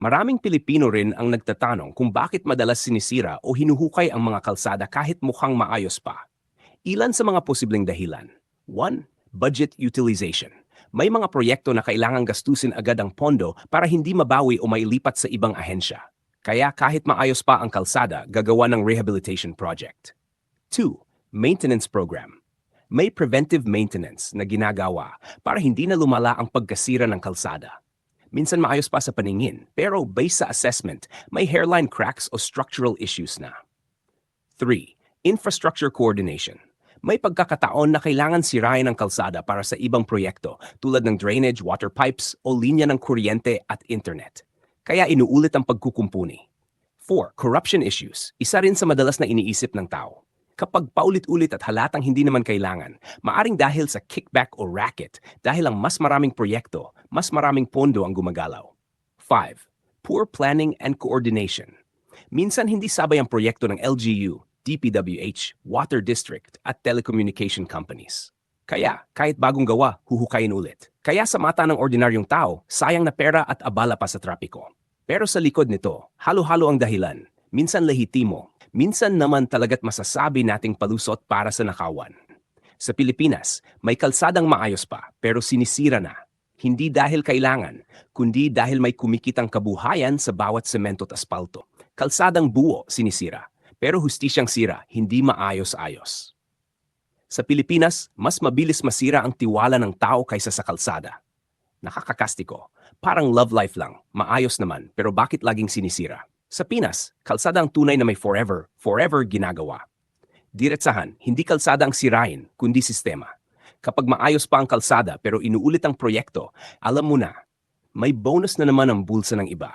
Maraming Pilipino rin ang nagtatanong kung bakit madalas sinisira o hinuhukay ang mga kalsada kahit mukhang maayos pa. Ilan sa mga posibleng dahilan. 1. Budget utilization. May mga proyekto na kailangang gastusin agad ang pondo para hindi mabawi o mailipat sa ibang ahensya. Kaya kahit maayos pa ang kalsada, gagawa ng rehabilitation project. 2. Maintenance program. May preventive maintenance na ginagawa para hindi na lumala ang pagkasira ng kalsada. Minsan maayos pa sa paningin, pero based sa assessment, may hairline cracks o structural issues na. 3. Infrastructure coordination. May pagkakataon na kailangan sirain ang kalsada para sa ibang proyekto tulad ng drainage, water pipes o linya ng kuryente at internet. Kaya inuulit ang pagkukumpuni. 4. Corruption issues. Isa rin sa madalas na iniisip ng tao. Kapag paulit-ulit at halatang hindi naman kailangan, maaring dahil sa kickback o racket dahil ang mas maraming proyekto, mas maraming pondo ang gumagalaw. 5. Poor planning and coordination. Minsan hindi sabay ang proyekto ng LGU, DPWH, Water District at telecommunication companies. Kaya, kahit bagong gawa, huhukayin ulit. Kaya sa mata ng ordinaryong tao, sayang na pera at abala pa sa trapiko. Pero sa likod nito, halo-halo ang dahilan. Minsan lehitimo, minsan naman talaga't masasabi nating palusot para sa nakawan. Sa Pilipinas, may kalsadang maayos pa pero sinisira na. Hindi dahil kailangan, kundi dahil may kumikitang kabuhayan sa bawat semento at aspalto. Kalsadang buo sinisira, pero hustisyang sira, hindi maayos-ayos. Sa Pilipinas, mas mabilis masira ang tiwala ng tao kaysa sa kalsada. Nakakakastiko. Parang love life lang, maayos naman, pero bakit laging sinisira? Sa Pinas, kalsada ang tunay na may forever, forever ginagawa. Diretsahan, hindi kalsada ang sirain, kundi sistema. Kapag maayos pa ang kalsada pero inuulit ang proyekto, alam mo na, may bonus na naman ang bulsa ng iba.